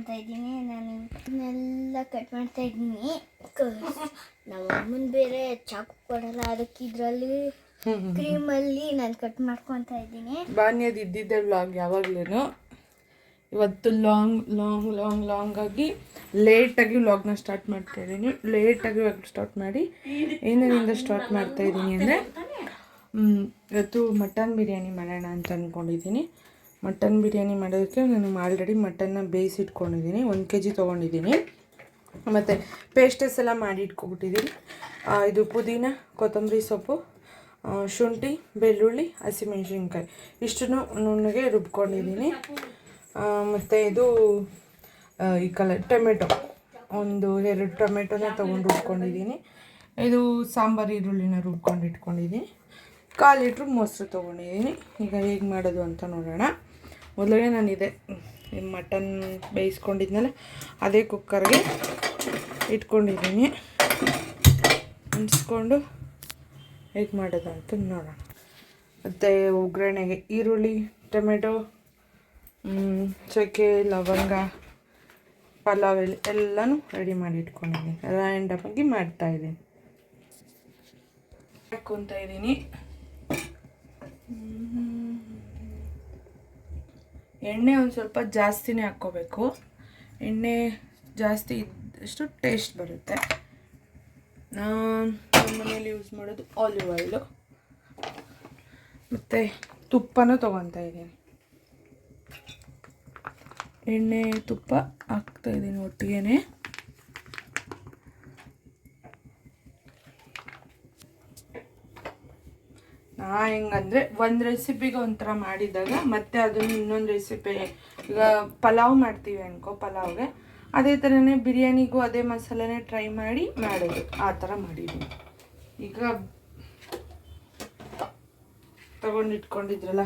ಮಾಡ್ಕೊತಾ ಇದ್ದೀನಿ. ನಾನು ಇದನ್ನೆಲ್ಲ ಕಟ್ ಮಾಡ್ತಾ ಇದ್ದೀನಿ. ನಮ್ಮ ಅಮ್ಮನ ಬೇರೆ ಚಾಕು ಕೊಡಲ್ಲ ಅದಕ್ಕೆ ಇದರಲ್ಲಿ ಕ್ರೀಮಲ್ಲಿ ನಾನು ಕಟ್ ಮಾಡ್ಕೊತಾ ಇದ್ದೀನಿ. ಬಾನ್ಯದ ಇದ್ದಿದ್ದೆ ವ್ಲಾಗ್ ಯಾವಾಗ್ಲೂ ಇವತ್ತು ಲಾಂಗ್ ಲಾಂಗ್ ಲಾಂಗ್ ಲಾಂಗ್ ಆಗಿ ಲೇಟಾಗಿ ವ್ಲಾಗ್ನ ಸ್ಟಾರ್ಟ್ ಮಾಡ್ತಾ ಇದ್ದೀನಿ. ಲೇಟಾಗಿ ವ್ಲಾಗ್ ಸ್ಟಾರ್ಟ್ ಮಾಡಿ ಏನೇನಿಂದ ಸ್ಟಾರ್ಟ್ ಮಾಡ್ತಾ ಇದ್ದೀನಿ ಅಂದರೆ ಇವತ್ತು ಮಟನ್ ಬಿರಿಯಾನಿ ಮಾಡೋಣ ಅಂತ ಅಂದ್ಕೊಂಡಿದ್ದೀನಿ ಮಟನ್ ಬಿರಿಯಾನಿ ಮಾಡೋದಕ್ಕೆ ನಾನು ಆಲ್ರೆಡಿ ಮಟನ್ನ ಬೇಯಿಸಿಟ್ಕೊಂಡಿದ್ದೀನಿ. ಒಂದು ಕೆ ಜಿ ತೊಗೊಂಡಿದ್ದೀನಿ. ಮತ್ತು ಪೇಸ್ಟಸ್ ಎಲ್ಲ ಮಾಡಿ ಇಟ್ಕೊಬಿಟ್ಟಿದ್ದೀನಿ. ಇದು ಪುದೀನ, ಕೊತ್ತಂಬರಿ ಸೊಪ್ಪು ಶುಂಠಿ, ಬೆಳ್ಳುಳ್ಳಿ, ಹಸಿಮೆಣಸಿನ್ಕಾಯಿ. ಇಷ್ಟನ್ನು ನುಣ್ಣಗೆ ರುಬ್ಕೊಂಡಿದ್ದೀನಿ. ಮತ್ತು ಇದು ಈ ಕಲರ್ ಟೊಮೆಟೊ. ಒಂದು ಎರಡು ಟೊಮೆಟೊನ ತೊಗೊಂಡು ರುಬ್ಕೊಂಡಿದ್ದೀನಿ. ಇದು ಸಾಂಬಾರು ಈರುಳ್ಳಿನ ರುಬ್ಕೊಂಡು ಇಟ್ಕೊಂಡಿದ್ದೀನಿ. ಕಾಲು ಲೀಟ್ರ್ ಮೊಸರು ತೊಗೊಂಡಿದ್ದೀನಿ. ಈಗ ಹೇಗೆ ಮಾಡೋದು ಅಂತ ನೋಡೋಣ. ಮೊದಲೇ ಇದೆ ಮಟನ್ ಬೇಯಿಸ್ಕೊಂಡಿದ್ಮೇಲೆ ಅದೇ ಕುಕ್ಕರ್ಗೆ ಇಟ್ಕೊಂಡಿದ್ದೀನಿ. ಅನ್ಸ್ಕೊಂಡು ಹೇಗೆ ಮಾಡೋದಂತ ನೋಡೋಣ. ಮತ್ತು ಒಗ್ಗರಣೆಗೆ ಈರುಳ್ಳಿ, ಟೊಮೆಟೊ ಚಕ್ಕೆ, ಲವಂಗ, ಪಲಾವ್ ಎಲೆ, ಎಲ್ಲನೂ ರೆಡಿ ಮಾಡಿ ಇಟ್ಕೊಂಡಿದ್ದೀನಿ. ಎಲ್ಲ ಎಂಡಪ್ಪಾಗಿ ಮಾಡ್ತಾಯಿದ್ದೀನಿ ಹಾಕ್ಕೊತಾ ಇದ್ದೀನಿ. ಎಣ್ಣೆ ಒಂದು ಸ್ವಲ್ಪ ಜಾಸ್ತಿನೇ ಹಾಕ್ಕೋಬೇಕು. ಎಣ್ಣೆ ಜಾಸ್ತಿ ಇದ್ದಷ್ಟು ಟೇಸ್ಟ್ ಬರುತ್ತೆ. ನಮ್ಮ ಮನೇಲಿ ಯೂಸ್ ಮಾಡೋದು ಆಲಿವ್ ಆಯಿಲು ಮತ್ತು ತುಪ್ಪನೂ ತೊಗೊತಾ ಇದ್ದೀನಿ. ಎಣ್ಣೆ ತುಪ್ಪ ಹಾಕ್ತಾ ಇದ್ದೀನಿ ಒಟ್ಟಿಗೆ ಹೆಂಗಂದ್ರೆ ಒಂದು ರೆಸಿಪಿಗೆ ಒಂಥರ ಮಾಡಿದಾಗ ಮತ್ತೆ ಅದನ್ನು ಇನ್ನೊಂದು ರೆಸಿಪಿ ಈಗ ಪಲಾವ್ ಮಾಡ್ತೀವಿ ಅನ್ಕೋ ಪಲಾವ್ಗೆ, ಅದೇ ಥರನೇ ಬಿರಿಯಾನಿಗೂ ಅದೇ ಮಸಾಲೆನೇ ಟ್ರೈ ಮಾಡಿ ಮಾಡೋದು, ಆ ಥರ ಮಾಡಿದ್ವಿ ಈಗ ತಗೊಂಡಿಟ್ಕೊಂಡಿದ್ರಲ್ಲ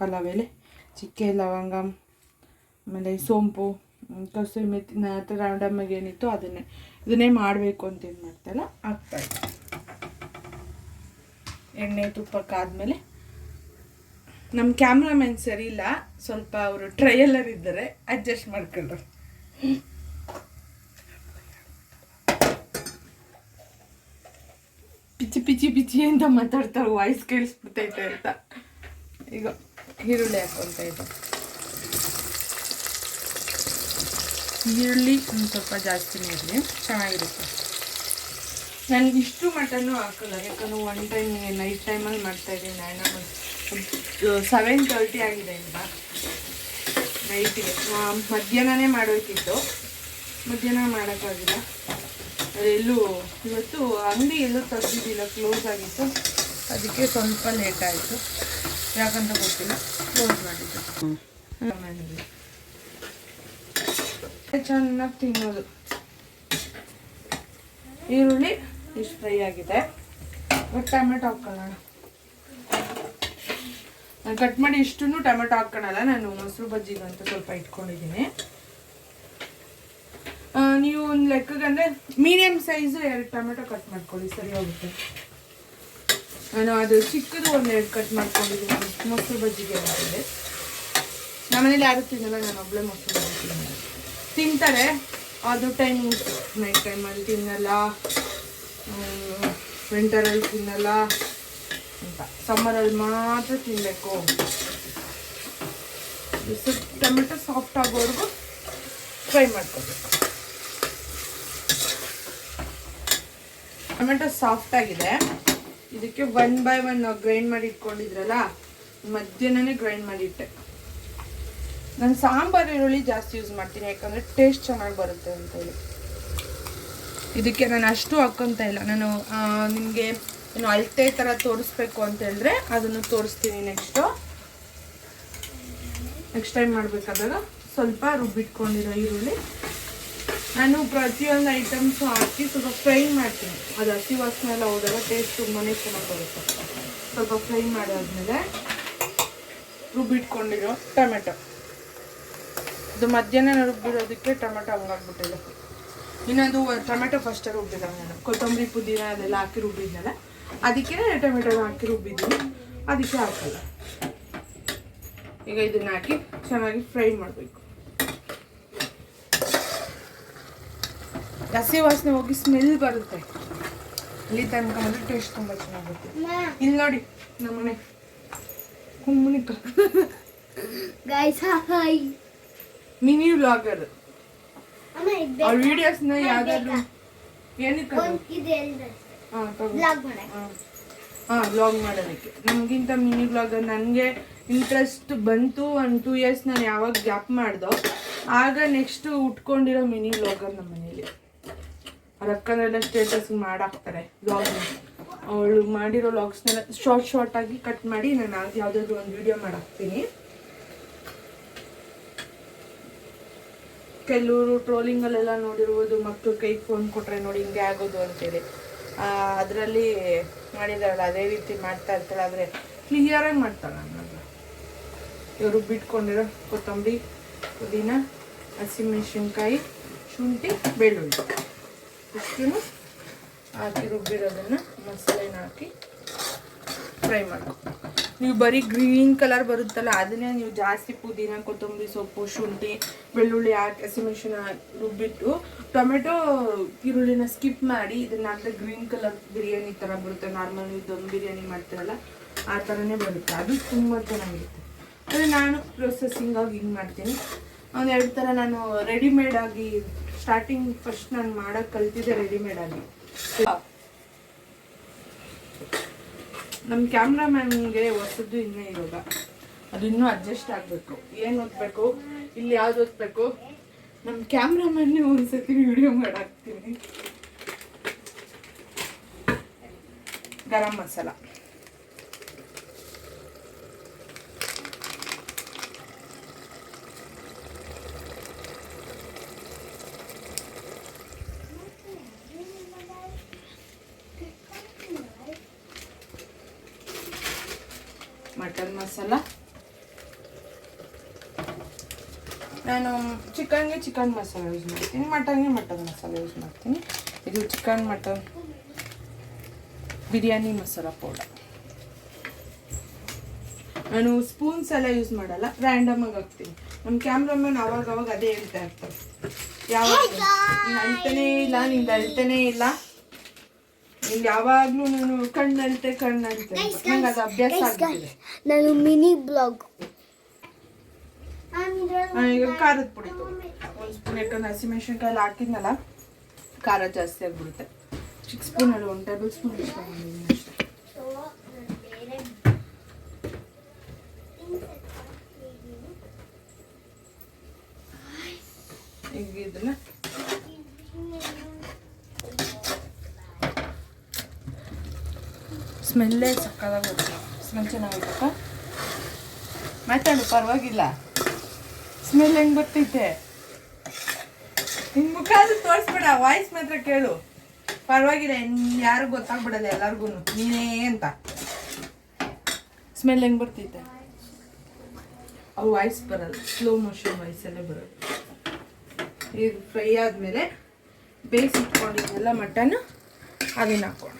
ಪಲಾವ್ ಚಿಕ್ಕೆ, ಲವಂಗ, ಆಮೇಲೆ ಸೋಂಪು ಕಸೂರಿ ಮೆತ್ತಿನ ಥರ ರಾಂಡಮ್ಮಗೆ ಏನಿತ್ತು ಅದನ್ನೇ, ಇದನ್ನೇ ಮಾಡಬೇಕು ಅಂತ ಏನು ಮಾಡ್ತಾಯಿಲ್ಲ ಆಗ್ತಾಯಿತ್ತು ಎಣ್ಣೆ ತುಪ್ಪಕ್ಕಾದ್ಮೇಲೆ. ನಮ್ಮ ಕ್ಯಾಮ್ರಾಮ್ಯಾನ್ ಸರಿ ಇಲ್ಲ ಸ್ವಲ್ಪ ಅವರು ಟ್ರಯಲರ್ ಇದ್ದಾರೆ ಅಡ್ಜಸ್ಟ್ ಮಾಡ್ಕೊಂಡ್ರು ಪಿಚಿ ಪಿಚಿ ಪಿಚಿ ಅಂತ ಮಾತಾಡ್ತಾರೆ ವಾಯ್ಸ್ ಕೇಳಿಸ್ಬಿಡ್ತೈತೆ ಅಂತ. ಈಗ ಈರುಳ್ಳಿ ಹಾಕೊಂತ ಇದೆ ಈರುಳ್ಳಿ ಒಂದು ಸ್ವಲ್ಪ ಜಾಸ್ತಿನೇ ಇರಲಿ. ಚೆನ್ನಾಗಿರುತ್ತೆ. ನನಗೆ ಇಷ್ಟು ಮಟನ್ನು ಹಾಕಲ್ಲ, ಯಾಕಂದ್ರೆ ಒನ್ ಟೈಮ್ ನೈಟ್ ಟೈಮಲ್ಲಿ ಮಾಡ್ತಾ ಇದ್ದೀನಿ. ನಾನು ಸೆವೆನ್ ತರ್ಟಿ ಆಗಿದೆ ಈಗ ನೈಟಿಗೆ ಮಧ್ಯಾಹ್ನನೇ ಮಾಡೋಕ್ಕಿತ್ತು ಮಧ್ಯಾಹ್ನ ಮಾಡೋಕ್ಕಾಗಿಲ್ಲ. ಅದೆಲ್ಲೂ ಇವತ್ತು ಅಂಗಡಿ ಎಲ್ಲೂ ತೆಗೆದಿದ್ದಿಲ್ಲ ಕ್ಲೋಸ್ ಆಗಿತ್ತು. ಅದಕ್ಕೆ ಸ್ವಲ್ಪ ಲೇಟ್ ಆಯಿತು. ಯಾಕಂತ ಗೊತ್ತಿಲ್ಲ. ಕ್ಲೋಸ್ ಮಾಡಿದ್ದು. ಚೆನ್ನಾಗಿ ತಿನ್ನೋದು. ಈರುಳ್ಳಿ. ಇಷ್ಟು ಫ್ರೈ ಆಗಿದೆ. ಬಟ್ ಟೊಮೆಟೊ ಹಾಕೋಣ ನಾನು ಕಟ್ ಮಾಡಿ ಇಷ್ಟನ್ನು ಟೊಮೆಟೊ ಹಾಕ್ಕೊಳಲ್ಲ ನಾನು ಮೊಸರು ಬಜ್ಜಿಗೆ ಅಂತ ಸ್ವಲ್ಪ ಇಟ್ಕೊಂಡಿದ್ದೀನಿ. ನೀವು ಒಂದು ಲೆಕ್ಕಗಂದ್ರೆ ಮೀಡಿಯಮ್ ಸೈಜು ಎರಡು ಟೊಮೆಟೊ ಕಟ್ ಮಾಡ್ಕೊಳ್ಳಿ, ಸರಿ ಹೋಗುತ್ತೆ. ನಾನು ಅದು ಚಿಕ್ಕದು ಒಂದೆರಡು ಕಟ್ ಮಾಡ್ಕೊಂಡಿದ್ದೀನಿ, ಮೊಸರು ಬಜ್ಜಿಗೆ ಮಾಡಿದೆ ನಮ್ಮನೇಲಿ ಯಾರು ತಿನ್ನಲ್ಲ, ನಾನು ಒಬ್ಬಳೆ ಮೊಸರು ಬಜ್ಜಿ ತಿಂತಾರೆ, ಅದು ಟೈಮ್ ನೈಟ್ ಟೈಮಲ್ಲಿ ತಿನ್ನಲ್ಲ. ವಿಂಟರಲ್ಲಿ ತಿನ್ನಲ್ಲ ಅಂತ. ಸಮ್ಮರಲ್ಲಿ ಮಾತ್ರ ತಿನ್ನಬೇಕು ಟೊಮೆಟೊ ಸಾಫ್ಟ್ ಆಗೋವರೆಗೂ ಫ್ರೈ ಮಾಡ್ಕೋಬೇಕು. ಟೊಮೆಟೊ ಸಾಫ್ಟ್ ಆಗಿದೆ. ಇದಕ್ಕೆ ಒನ್ ಬೈ ಒನ್ ಗ್ರೈಂಡ್ ಮಾಡಿ ಇಟ್ಕೊಂಡಿದ್ರಲ್ಲ, ಮಧ್ಯಾಹ್ನನೇ ಗ್ರೈಂಡ್ ಮಾಡಿಟ್ಟೆ ನಾನು ಸಾಂಬಾರು, ಈರುಳ್ಳಿ ಜಾಸ್ತಿ ಯೂಸ್ ಮಾಡ್ತೀನಿ, ಯಾಕಂದರೆ ಟೇಸ್ಟ್ ಚೆನ್ನಾಗಿ ಬರುತ್ತೆ ಅಂತೇಳಿ. ಇದಕ್ಕೆ ನಾನು ಅಷ್ಟು ಹಾಕ್ಕೊಂತ ಇಲ್ಲ. ನಾನು ನಿಮಗೆ ಏನು ಅಳತೆ ಥರ ತೋರಿಸ್ಬೇಕು ಅಂತ ಹೇಳಿದ್ರೆ ಅದನ್ನು ತೋರಿಸ್ತೀನಿ ನೆಕ್ಸ್ಟು ನೆಕ್ಸ್ಟ್ ಟೈಮ್ ಮಾಡಬೇಕಾದಾಗ ಸ್ವಲ್ಪ ರುಬ್ಬಿಟ್ಕೊಂಡಿರೋ ಈರುಳ್ಳಿ. ನಾನು ಪ್ರತಿಯೊಂದು ಐಟಮ್ಸು ಹಾಕಿ ಸ್ವಲ್ಪ ಫ್ರೈ ಮಾಡ್ತೀನಿ. ಅದು ಹಸಿ ವಾಸನೆ ಎಲ್ಲ ಹೋದಾಗ ಟೇಸ್ಟ್ ತುಂಬಾ ಚೆನ್ನಾಗಿ ಬರುತ್ತೆ. ಸ್ವಲ್ಪ ಫ್ರೈ ಮಾಡಾದ್ಮೇಲೆ ರುಬ್ಬಿಟ್ಕೊಂಡಿರೋ ಟೊಮೆಟೊ. ಇದು ಮಧ್ಯಾಹ್ನ ರುಬ್ಬಿರೋದಕ್ಕೆ ಟೊಮೆಟೊ ಹಂಗಾಗ್ಬಿಟ್ಟಿದೆ. ಇನ್ನೊಂದು ಟೊಮೆಟೊ ಫಸ್ಟ್ ರುಬ್ಬಿದ ನಾನು. ಕೊತ್ತಂಬರಿ ಪುದೀನ ಅದೆಲ್ಲ ಹಾಕಿ ರುಬ್ಬಿದ್ನಲ್ಲ? ಅದಕ್ಕೆ ಟೊಮೆಟೊ ಹಾಕಿ ರುಬ್ಬಿದ್ದೀನಿ. ಅದಕ್ಕೆ ಹಾಕಲ್ಲ. ಈಗ ಇದನ್ನ ಹಾಕಿ ಚೆನ್ನಾಗಿ ಫ್ರೈ ಮಾಡಬೇಕು. ಹಸಿ ವಾಸನೆ ಹೋಗಿ ಸ್ಮೆಲ್ ಬರುತ್ತೆ. ಇಲ್ಲಿ ತನಕ ಅಂದ್ರೆ ಟೇಸ್ಟ್ ತುಂಬ ಚೆನ್ನಾಗುತ್ತೆ ಇಲ್ಲಿ ನೋಡಿ ನಮ್ಮನೆ. ಕುಮ್ಮನಿಕ ಗೈಸ್ ಹಾಯ್ ಮಿನಿ ವ್ಲಾಗರ್ ಅಮ್ಮ ವಿಡಿಯೋಸ್ನ ಯಾವ್ದಾದ್ರು ಏನಕ್ಕೆ ಹಾ, ಬ್ಲಾಗ್ ವ್ಲಾಗ್ ಮಾಡೋದಕ್ಕೆ. ನಮಗಿಂತ ಮಿನಿ ವ್ಲಾಗರ್ ನನಗೆ ಇಂಟ್ರೆಸ್ಟ್ ಬಂತು ಒಂದು ಟೂ ಇಯರ್ಸ್ ನಾನು ಯಾವಾಗ ಗ್ಯಾಪ್ ಮಾಡ್ದೋ ಆಗ ನೆಕ್ಸ್ಟ್ ಉಟ್ಕೊಂಡಿರೋ ಮಿನಿ ವ್ಲಾಗರ್ ನಮ್ಮ ಮನೇಲಿ. ಅವ್ರ ಅಕ್ಕನೆಲ್ಲ ಸ್ಟೇಟಸ್ ಮಾಡಾಕ್ತಾರೆ ಬ್ಲಾಗ್ ಅವಳು ಮಾಡಿರೋ ವ್ಲಾಗ್ಸ್ನೆಲ್ಲ ಶಾರ್ಟ್ ಶಾರ್ಟ್ ಆಗಿ ಕಟ್ ಮಾಡಿ ನಾನು ಯಾವುದಾದ್ರು ಒಂದು ವಿಡಿಯೋ ಮಾಡಾಕ್ತೀನಿ. ಕೆಲವರು ಟ್ರೋಲಿಂಗಲ್ಲೆಲ್ಲ ನೋಡಿರ್ಬೋದು ಮಕ್ಕಳು ಕೈ ಫೋನ್ ಕೊಟ್ರೆ ನೋಡಿ ಹಿಂಗೆ ಆಗೋದು ಅಂತೇಳಿ ಅದರಲ್ಲಿ ಮಾಡಿದಾರಲ್ಲ, ಅದೇ ರೀತಿ ಮಾಡ್ತಾ ಇರ್ತಾರೆ, ಆದರೆ ಕ್ಲಿಯರಾಗಿ ಮಾಡ್ತಾರೆ ನಾನು ಇವರು ಬಿಟ್ಕೊಂಡಿರೋ ಕೊತ್ತಂಬರಿ, ಪುದೀನ ಹಸಿಮೆಣಸಿನ್ಕಾಯಿ ಶುಂಠಿ, ಬೆಳ್ಳುಳ್ಳಿ. ಇಷ್ಟನ್ನು ಹಾಕಿ ರುಬ್ಬಿರೋದನ್ನು ಮಸಾಲೆನ ಹಾಕಿ ಫ್ರೈ ಮಾಡ್ಕೊ ನೀವು ಬರೀ ಗ್ರೀನ್ ಕಲರ್ ಬರುತ್ತಲ್ಲ, ಅದನ್ನೇ ನೀವು ಜಾಸ್ತಿ ಪುದೀನ, ಕೊತ್ತಂಬರಿ ಸೊಪ್ಪು, ಶುಂಠಿ, ಬೆಳ್ಳುಳ್ಳಿ ಹಾಕಿ ಹಸಿಮೆಣಸಿನ ರುಬ್ಬಿಟ್ಟು, ಟೊಮೆಟೊ ಈರುಳ್ಳಿನ ಸ್ಕಿಪ್ ಮಾಡಿ, ಇದನ್ನ ಹಾಕಿದ್ರೆ ಗ್ರೀನ್ ಕಲರ್ ಬಿರಿಯಾನಿ ಥರ ಬರುತ್ತೆ. ನಾರ್ಮಲ್ ನೀವು ದಮ್ ಬಿರಿಯಾನಿ ಮಾಡ್ತೀರಲ್ಲ, ಆ ಥರನೇ ಬರುತ್ತೆ. ಅದು ತುಂಬ ಚೆನ್ನಾಗಿರುತ್ತೆ. ಅಂದರೆ ನಾನು ಪ್ರೊಸೆಸಿಂಗ್ ಆಗಿ ಹಿಂಗೆ ಮಾಡ್ತೀನಿ. ಒಂದು ಎರಡು ಥರ ನಾನು ರೆಡಿಮೇಡ್ ಆಗಿ ಸ್ಟಾರ್ಟಿಂಗ್ ಫಸ್ಟ್ ನಾನು ಮಾಡೋಕ್ಕೆ ಕಲ್ತಿದ್ದೆ ರೆಡಿಮೇಡ್ ಆಗಿ. ನಮ್ಮ ಕ್ಯಾಮ್ರಾಮ್ಯಾನ್ಗೆ ಹೊಸದು ಇನ್ನೇ ಇವಾಗ ಅದು ಇನ್ನೂ ಅಡ್ಜಸ್ಟ್ ಆಗಬೇಕು. ಏನು ಓದಬೇಕು? ಇಲ್ಲಿ ಯಾವ್ದು ಓದ್ಬೇಕು? ನಮ್ಮ ಕ್ಯಾಮ್ರಾಮನ್ನೇ ಒಂದ್ಸತಿ ವಿಡಿಯೋ ಮಾಡಾಕ್ತೀನಿ. ಗರಂ ಮಸಾಲ. ಮಟನ್ ಮಸಾಲ. ನಾನು ಚಿಕನ್ಗೆ ಚಿಕನ್ ಮಸಾಲ ಯೂಸ್ ಮಾಡ್ತೀನಿ, ಮಟನ್ಗೆ ಮಟನ್ ಮಸಾಲ ಯೂಸ್ ಮಾಡ್ತೀನಿ. ಇದು chicken, mutton, biryani masala powder ನಾನು ಸ್ಪೂನ್ಸ್ ಎಲ್ಲ ಯೂಸ್ ಮಾಡಲ್ಲ ರ್ಯಾಂಡಮ್ ಆಗಿ ಹಾಕ್ತೀನಿ. ನಮ್ಮ ಕ್ಯಾಮ್ರಾಮನ್ ಅವಾಗ ಅವಾಗ ಅದೇ ಹೇಳ್ತಾ ಇರ್ತಾರೆ. ಯಾವಾಗ ಅಳ್ತಾನೇ ಇಲ್ಲ, ನಿಂದು ಅಳ್ತಾನೇ ಇಲ್ಲ. ನೀನು ಯಾವಾಗಲೂ ನಾನು ಕಣ್ಣಳ್ತೆ ಕಣ್ಣಳ್ತೆ ಅಂತ. ನಂಗೆ ಅದು ಅಭ್ಯಾಸ ಆಗ್ಬಿಟ್ಟಿದೆ. ನಾನು ಮಿನಿ ಬ್ಲಾಗ್. ನಾನೀಗ ಖಾರದ ಪುಡಿ ತಗೊಂಡೆ ಒಂದು ಸ್ಪೂನ್ ಯಾಕಂದ್ರೆ ಹಸಿಮೆಣ್ಸಿನ್ಕಾಯಿ ಹಾಕಿದ್ನಲ್ಲ ಖಾರ ಜಾಸ್ತಿ ಆಗಿಬಿಡುತ್ತೆ. ಚಿಕ್ಕ ಸ್ಪೂನಲ್ಲಿ ಒಂದು ಟೇಬಲ್ ಸ್ಪೂನ್ ಇಷ್ಟ ಅಷ್ಟೇ. ಈಗ ಇದನ್ನ ಸ್ಮೆಲ್ಲೇ ಸಕ್ಕದಾಗಿ ಸ್ಮೆಲ್ ಚೆನ್ನಾಗಿರುತ್ತ? ಮಾತಾಡು, ಪರವಾಗಿಲ್ಲ. ಸ್ಮೆಲ್ ಹೆಂಗ್ ಬರ್ತೈತೆ ನಿಮ್ ಮುಖ ಅದು ತೋರಿಸ್ಬೇಡ ವಾಯ್ಸ್ ಮಾತ್ರ ಕೇಳು. ಪರವಾಗಿಲ್ಲ ಯಾರು ಗೊತ್ತಾಗ್ಬಿಡಲ್ಲ ಎಲ್ಲಾರ್ಗು ನೀನೇ ಅಂತ. ಸ್ಮೆಲ್ ಹೆಂಗ್ ಬರ್ತೈತೆ ಅವು ವಾಯ್ಸ್ ಬರಲ್ಲ ಸ್ಲೋ ಮೋಷನ್ ವಾಯ್ಸಲ್ಲೇ ಬರೋದು ಇದು ಫ್ರೈ ಆದಮೇಲೆ ಬೇಯಿಸಿಟ್ಕೊಂಡಿದ್ದೆಲ್ಲ ಮಟನ್ ಅದನ್ನ ಹಾಕೋಣ.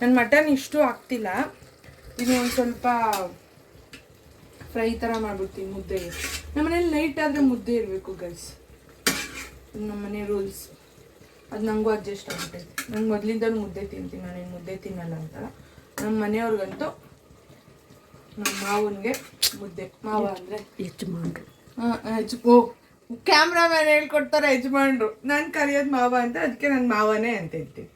ನಾನು ಮಟನ್ ಇಷ್ಟು ಆಗ್ತಿಲ್ಲ. ಇದು ಒಂದು ಸ್ವಲ್ಪ ಫ್ರೈ ಥರ ಮಾಡ್ಬಿಡ್ತೀನಿ ಮುದ್ದೆಗೆ ನಮ್ಮ ಮನೇಲಿ ನೈಟ್ ಆದರೆ ಮುದ್ದೆ ಇರಬೇಕು ಗೈಸ್ ನಮ್ಮ ಮನೆ ರೂಲ್ಸ್ ಅದು ನನಗೂ ಅಡ್ಜಸ್ಟ್ ಆಗುತ್ತೆ. ನಂಗೆ ಮೊದಲಿಂದನೂ ಮುದ್ದೆ ತಿಂತೀನಿ ನಾನೇನು ಮುದ್ದೆ ತಿನ್ನಲ್ಲ ಅಂತಲ್ಲ ನಮ್ಮ ಮನೆಯವ್ರಿಗಂತೂ ನಮ್ಮ ಮಾವನಿಗೆ ಮುದ್ದೆ. ಮಾವ ಅಂದರೆ? ಯಜಮಾನ್ರು. ಹಾಂ ಯಜ್ ಓ ಕ್ಯಾಮ್ರಾಮ್ಯಾನ್ ಹೇಳ್ಕೊಡ್ತಾರೆ ಯಜಮಾನ್ರು. ನಾನು ಕರೆಯೋದು ಮಾವ ಅಂತ ಅದಕ್ಕೆ ನಾನು ಮಾವನೇ ಅಂತ ಹೇಳ್ತೀನಿ.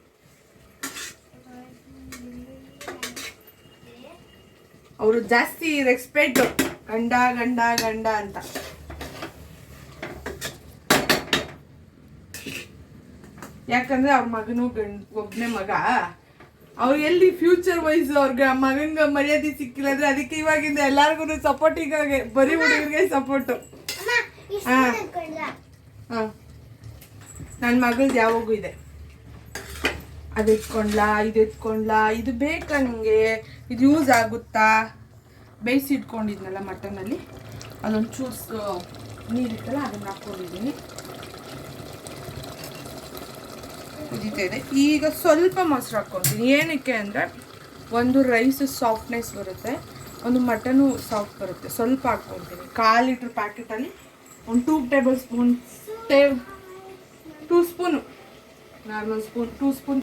ಅವರು ಜಾಸ್ತಿ ರೆಸ್ಪೆಕ್ಟ್ ಗಂಡ ಗಂಡ ಗಂಡ ಅಂತ. ಯಾಕಂದ್ರೆ ಅವ್ರ ಮಗನು ಗಂಡ ಒಬ್ಬನೇ ಮಗ. ಅವ್ರು ಎಲ್ಲಿ ಫ್ಯೂಚರ್ ವೈಸ್ ಅವ್ರಿಗೆ ಮಗಂಗ ಮರ್ಯಾದೆ ಸಿಕ್ಕಿಲ್ಲ ಅಂದ್ರೆ ಅದಕ್ಕೆ ಇವಾಗಿಂದ ಎಲ್ಲಾರ್ಗು ಸಪೋರ್ಟಿಂಗ್ ಬರೀ ಹುಡುಗರಿಗೆ ಸಪೋರ್ಟ್ ಹಾ. ಹಾ. ನನ್ನ ಮಗಳ್ದು ಯಾವಾಗೂ ಇದೆ. ಅದು ಎತ್ಕೊಂಡ್ಲಾ ಇದು ಎತ್ಕೊಂಡ್ಲಾ ಇದು ಬೇಕಾ ನಿಮಗೆ ಇದು ಯೂಸ್ ಆಗುತ್ತಾ? ಬೇಯಿಸಿ ಇಟ್ಕೊಂಡಿದ್ನಲ್ಲ ಮಟನಲ್ಲಿ ಅದೊಂದು ಚೂಸ್ ನೀರಿತ್ತಲ್ಲ, ಅದನ್ನು ಹಾಕ್ಕೊಂಡಿದ್ದೀನಿ ಕುದೀತಾ ಇದೆ. ಈಗ ಸ್ವಲ್ಪ ಮೊಸರು ಹಾಕ್ಕೊತೀನಿ. ಏನಕ್ಕೆ ಅಂದರೆ, ಒಂದು ರೈಸ್ ಸಾಫ್ಟ್ನೆಸ್ ಬರುತ್ತೆ, ಒಂದು ಮಟನು ಸಾಫ್ಟ್ ಬರುತ್ತೆ. ಸ್ವಲ್ಪ ಹಾಕ್ಕೊತೀನಿ. ಕಾಲು ಲೀಟ್ರ್ ಪ್ಯಾಕೆಟಲ್ಲಿ ಒಂದು two tablespoon tea two spoon normal spoon two spoon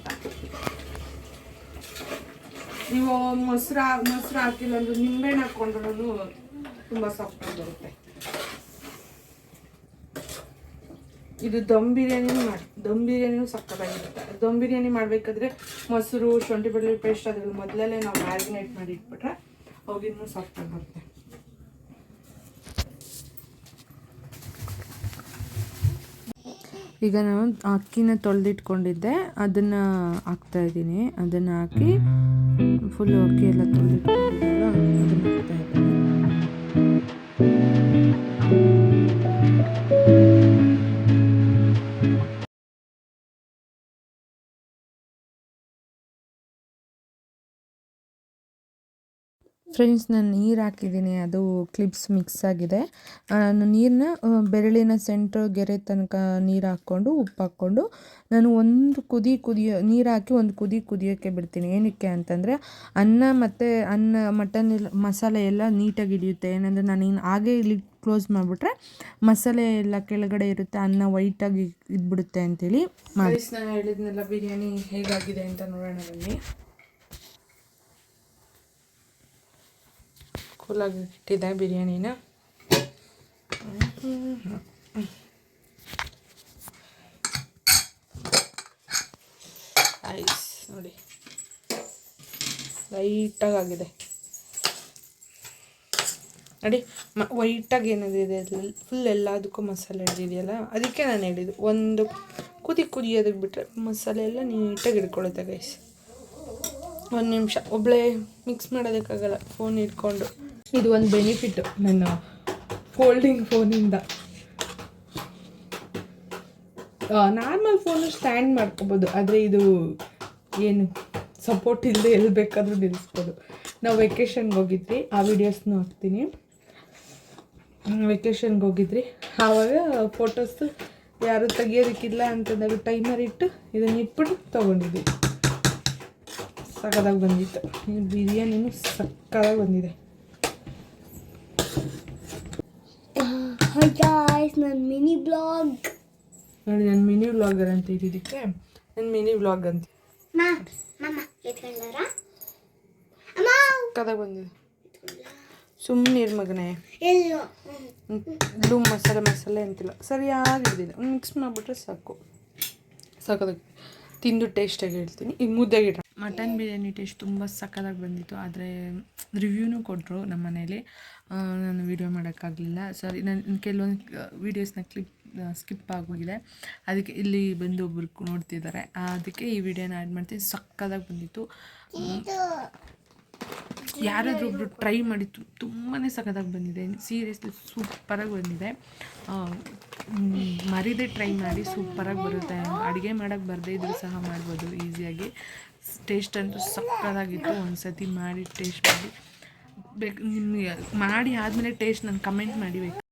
ನೀವು ಮೊಸರು ಮೊಸರು ಹಾಕಿಲ್ಲ ಅಂದ್ರೆ ನಿಂಬೆಹಣ್ಣು ಹಾಕೊಂಡ್ರೂ ತುಂಬ ಸಾಫ್ಟ್ ಬರುತ್ತೆ. ಇದು ದಮ್ ಬಿರಿಯಾನಿ ಮಾಡಿ, ದಮ್ ಬಿರಿಯಾನಿನೂ ಸಕ್ಕತ್ತಾಗಿರುತ್ತೆ ದಮ್ ಬಿರಿಯಾನಿ ಮಾಡಬೇಕಾದ್ರೆ ಮೊಸರು, ಶುಂಠಿ ಬೆಳ್ಳುಳ್ಳಿ ಪೇಸ್ಟ್ ಅದ್ರಲ್ಲಿ ಮೊದಲೇ ನಾವು ಮ್ಯಾರಿನೇಟ್ ಮಾಡಿ ಇಟ್ಬಿಟ್ರೆ ಅವಾಗ ಸಾಫ್ಟಾಗಿ ಸಾಫ್ಟ್ ಬರುತ್ತೆ. ಈಗ ನಾನು ಅಕ್ಕಿನ ತೊಳೆದಿಟ್ಕೊಂಡಿದ್ದೆ. ಅದನ್ನು ಹಾಕ್ತಾಯಿದ್ದೀನಿ ಅದನ್ನು ಹಾಕಿ ಫುಲ್ಲು ಅಕ್ಕಿ ಎಲ್ಲ ತೊಳೆದಿಟ್ಕೊಂಡಿದ್ದೆಲ್ಲ Friends ನಾನು ನೀರು ಹಾಕಿದ್ದೀನಿ ಅದು ಕ್ಲಿಪ್ಸ್ ಮಿಕ್ಸ್ ಆಗಿದೆ. ನಾನು ನೀರನ್ನ ಬೆರಳಿನ ಸೆಂಟ್ರ್ ಗೆರೆ ತನಕ ನೀರು ಹಾಕ್ಕೊಂಡು ಉಪ್ಪು ಹಾಕ್ಕೊಂಡು ನಾನು ಒಂದು ಕುದಿ ಕುದಿಯೋ ನೀರು ಹಾಕಿ ಒಂದು ಕುದಿ ಕುದಿಯೋಕ್ಕೆ ಬಿಡ್ತೀನಿ. ಏನಕ್ಕೆ ಅಂತಂದರೆ ಅನ್ನ ಮತ್ತು ಅನ್ನ ಮಟನ್ ಎಲ್ಲ ಮಸಾಲೆ ಎಲ್ಲ ನೀಟಾಗಿ ಹಿಡಿಯುತ್ತೆ. ಏನಂದರೆ ನಾನು ಇನ್ನು ಹಾಗೆ ಇಲ್ಲಿ ಕ್ಲೋಸ್ ಮಾಡಿಬಿಟ್ರೆ ಮಸಾಲೆ ಎಲ್ಲ ಕೆಳಗಡೆ ಇರುತ್ತೆ ಅನ್ನ ವೈಟಾಗಿ ಇದ್ಬಿಡುತ್ತೆ ಅಂತೇಳಿ ಮಾಡಿ. ನಾನು ಹೇಳಿದ್ನೆಲ್ಲ ಬಿರಿಯಾನಿ ಹೇಗಾಗಿದೆ ಅಂತ ನೋಡೋಣ ಬನ್ನಿ. ಕೂಲಾಗಿ ಇಟ್ಟಿದ್ದೆ ಬಿರಿಯಾನಿನ. ಐಸ್ ನೋಡಿ. ಲೈಟಾಗಿ ಆಗಿದೆ ನೋಡಿ, ಮ ವೈಟಾಗಿ ಏನಿದೆ ಫುಲ್ ಎಲ್ಲದಕ್ಕೂ ಮಸಾಲೆ ಹಿಡಿದಿದೆಯಲ್ಲ, ಅದಕ್ಕೆ ನಾನು ಹೇಳಿದ್ದು, ಒಂದು ಕುದಿ ಕುದಿಯೋದಕ್ಕೆ ಬಿಟ್ಟರೆ ಮಸಾಲೆ ಎಲ್ಲ ನೀಟಾಗಿ ಹಿಡ್ಕೊಳ್ಳುತ್ತೆ ಗೈಸ್ ಒಂದು ನಿಮಿಷ ಒಬ್ಬಳೇ ಮಿಕ್ಸ್ ಮಾಡೋದಕ್ಕಾಗಲ್ಲ ಫೋನ್ ಇಟ್ಕೊಂಡು ಇದು ಒಂದು ಬೆನಿಫಿಟ್ ನನ್ನ ಫೋಲ್ಡಿಂಗ್ ಫೋನಿಂದ ನಾರ್ಮಲ್ ಫೋನು ಸ್ಟ್ಯಾಂಡ್ ಮಾಡ್ಕೋಬೋದು, ಆದರೆ ಇದು ಏನು ಸಪೋರ್ಟ್ ಇಲ್ಲದೆ ಎಲ್ಲಿ ಬೇಕಾದರೂ ನಿಲ್ಲಿಸ್ಬೋದು. ನಾವು ವೆಕೇಷನ್ಗೆ ಹೋಗಿದ್ವಿ, ಆ ವಿಡಿಯೋಸ್ನೂ ಹಾಕ್ತೀನಿ ವೆಕೇಷನ್ಗೆ ಹೋಗಿದ್ವಿ. ಆವಾಗ ಫೋಟೋಸು ಯಾರು ತೆಗಿಯೋದಕ್ಕಿಲ್ಲ ಅಂತಂದಾಗ ಟೈಮರ್ ಇಟ್ಟು ಇದನ್ನು ಇಟ್ಬಿಟ್ಟು ತೊಗೊಂಡಿದ್ವಿ. ಸಕ್ಕದಾಗಿ ಬಂದಿತ್ತು. ಬಿರಿಯಾನಿನೂ ಸಕ್ಕದಾಗಿ ಬಂದಿದೆ. ಹಾಯ್ ಗಾಯ್ಸ್ ನನ್ನ ಮಿನಿ ಬ್ಲಾಗ್. ನೋಡಿ ನನ್ನ ಮಿನಿ ವ್ಲಾಗರ್ ಅಂತ ಇದ್ದಿದ್ದಕ್ಕೆ ನನ್ನ ಮಿನಿ ವ್ಲಾಗ್ ಅಂತ. ಕದ ಬಂದಿದೆ. ಸುಮ್ಮನೆ ಇರು ಮಗನೇ. ಇದು ಮಸಾಲೆ ಮಸಾಲೆ ಅಂತಿಲ್ಲ. ಸರಿಯಾಗಿದ್ದಿಲ್ಲ ಮಿಕ್ಸ್ ಮಾಡಿಬಿಟ್ರೆ ಸಾಕು. ಸಾಕದ ತಿಂದು ಟೇಸ್ಟಾಗಿ ಹೇಳ್ತೀನಿ. ಈಗ ಮುದ್ದೆಗೆ ಮಟನ್ ಬಿರಿಯಾನಿ ಟೇಸ್ಟ್ ತುಂಬ ಸಕ್ಕತ್ತಾಗಿ ಬಂದಿತ್ತು ಆದರೆ ರಿವ್ಯೂನೂ ಕೊಟ್ಟರು ನಮ್ಮ ಮನೇಲಿ. ನಾನು ವೀಡಿಯೋ ಮಾಡೋಕ್ಕಾಗಲಿಲ್ಲ. ಸಾರಿ ನಾನು ಕೆಲವೊಂದು ವೀಡಿಯೋಸ್ನ ಕ್ಲಿಪ್ ಸ್ಕಿಪ್ ಆಗೋಗಿದೆ. ಅದಕ್ಕೆ ಇಲ್ಲಿ ಬಂದು ಒಬ್ರು ನೋಡ್ತಿದ್ದಾರೆ. ಅದಕ್ಕೆ ಈ ವಿಡಿಯೋನ ಆ್ಯಡ್ ಮಾಡ್ತೀನಿ. ಸಕ್ಕದಾಗಿ ಬಂದಿತ್ತು. ಯಾರಾದರೂ ಒಬ್ಬರು ಟ್ರೈ ಮಾಡಿ ತುಂಬಾ ಸಕ್ಕತ್ತಾಗಿ ಬಂದಿದೆ. ಸೀರಿಯಸ್ಲಿ ಸೂಪರಾಗಿ ಬಂದಿದೆ. ಮರಿದೇ ಟ್ರೈ ಮಾಡಿ ಸೂಪರಾಗಿ ಬರುತ್ತೆ. ಅಡುಗೆ ಮಾಡೋಕ್ಕೆ ಬರದೇ ಇದ್ರೂ ಸಹ ಮಾಡ್ಬೋದು ಈಸಿಯಾಗಿ ಟೇಸ್ಟ್ ಅಂತೂ ಸಕ್ಕತ್ತಾಗಿತ್ತು ಒಂದು ಸತಿ ಮಾಡಿ ಟೇಸ್ಟ್ ಮಾಡಿ. ಬೇಕು ನಿಮಗೆ ಮಾಡಿ ಆದಮೇಲೆ ಟೇಸ್ಟ್ ನಾನು ಕಮೆಂಟ್ ಮಾಡಿ ಬೇಕು.